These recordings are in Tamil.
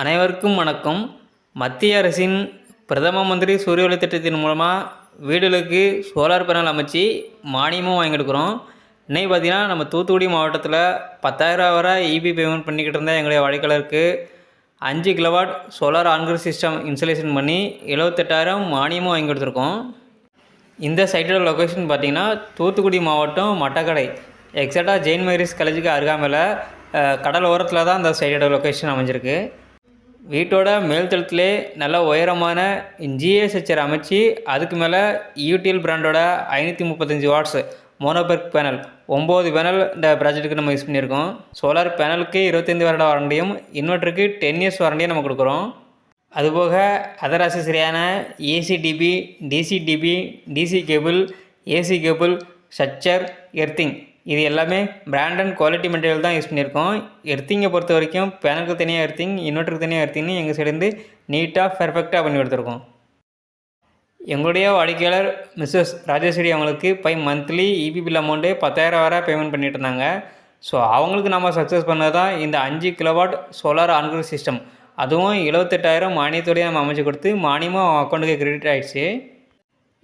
அனைவருக்கும் வணக்கம். மத்திய அரசின் பிரதம மந்திரி சூரிய ஒளி திட்டத்தின் மூலமாக வீடுகளுக்கு சோலார் பேனல் அமைச்சு மானியமும் வாங்கி கொடுக்குறோம் இன்னைக்கு பார்த்தீங்கன்னா நம்ம தூத்துக்குடி மாவட்டத்தில் பத்தாயிரம் வரை இபி பேமெண்ட் பண்ணிக்கிட்டு இருந்தால் எங்களுடைய வாடிக்கையாளருக்கு அஞ்சு kilowatt solar on grid system installation பண்ணி எழுபத்தெட்டாயிரம் மானியமும் வாங்கி கொடுத்துருக்கோம். இந்த சைட்டோட லொக்கேஷன் பார்த்திங்கன்னா தூத்துக்குடி மாவட்டம் மட்டக்கடை எக்ஸாக்டாக ஜெயின் மேரிஸ் காலேஜுக்கு அருகாமையில் கடல் ஓரத்தில் தான் இந்த சைட்டோட லொக்கேஷன் அமைஞ்சிருக்கு. வீட்டோட மேல் தளத்திலே நல்ல உயரமான ஜிஎஸ்ஹெச்ஆர் அமைச்சு அதுக்கு மேலே யூடிஎல் பிராண்டோட ஐநூற்றி முப்பத்தஞ்சு வாட்ஸ் மோனோபெர்க் பேனல் ஒம்பது பேனல் இந்த ப்ராஜெக்ட்டுக்கு நம்ம யூஸ் பண்ணியிருக்கோம். சோலார் பேனலுக்கு இருபத்தைந்து வருட வாரண்டியும் இன்வெர்ட்டருக்கு டென் இயர்ஸ் வாரண்டியும் நம்ம கொடுக்குறோம். அதுபோக other அசசரியான ACDB DCDB DC cable AC cable structure earthing இது எல்லாமே பிராண்ட் அண்ட் குவாலிட்டி மெட்டீரியல் தான் யூஸ் பண்ணியிருக்கோம். எர்த்திங்கை பொறுத்த வரைக்கும் பேனலுக்கு தனியாக எர்த்திங் இன்வெர்ட்டருக்கு தனியாக எர்த்திங்னு எங்கள் சைடுலேருந்து நீட்டாக பெர்ஃபெக்டாக பண்ணி கொடுத்துருக்கோம். எங்களுடைய வாடிக்கையாளர் மிஸ்ஸஸ் ராஜேஸ்வரி அவங்களுக்கு bimonthly EB bill amount பத்தாயிரம் வரை பேமெண்ட் பண்ணிட்டு இருந்தாங்க. ஸோ அவங்களுக்கு நம்ம சக்ஸஸ் பண்ணது தான் இந்த அஞ்சு கிலோவாட் சோலார் ஆன்கிரி சிஸ்டம் அதுவும் எழுபத்தெட்டாயிரம் மானியத்தோடய நம்ம அமைச்சு கொடுத்து மானியமும் அவங்க அக்கௌண்ட்டுக்கு கிரெடிட் ஆகிடுச்சு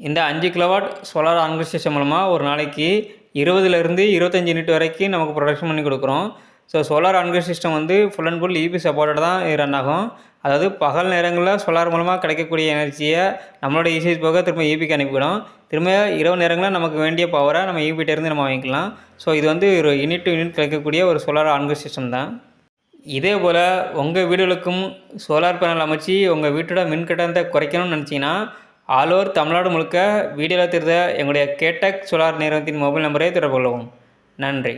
இந்த அஞ்சு கிலோவாட் சோலார் ஆன்கிரி சிஸ்டம் மூலமாக ஒரு நாளைக்கு இருபதுலேருந்து இருபத்தஞ்சி யூனிட் வரைக்கும் நமக்கு ப்ரொடக்ஷன் பண்ணி கொடுக்குறோம். So solar on grid system வந்து full and full EB supported தான் ரன் ஆகும். அதாவது பகல் நேரங்களில் சோலார் மூலமாக கிடைக்கக்கூடிய எனர்ஜியை நம்மளோட யூசேஜ் போக திரும்ப ஈபிக்கு அனுப்பிவிடும். திரும்ப இரவு நேரங்களில் நமக்கு வேண்டிய பவரை நம்ம ஈபிட்டேருந்து நம்ம வாங்கிக்கலாம். ஸோ இது வந்து ஒரு யூனிட் டு யூனிட் கிடைக்கக்கூடிய ஒரு சோலார் ஆன்கிரி சிஸ்டம் தான். இதே போல் உங்கள் வீடுகளுக்கும் சோலார் பேனல் அமைச்சு உங்கள் வீட்டோட மின் கட்டணத்தை குறைக்கணும்னு நினச்சிங்கன்னா ஆல் ஓவர் தமிழ்நாடு முழுக்க வீடியோவில் தெரிந்த எங்களுடைய கேட்டக் சோலார் நிறுவனத்தின் மொபைல் நம்பரை தொடர்பு கொள்ளவும். நன்றி.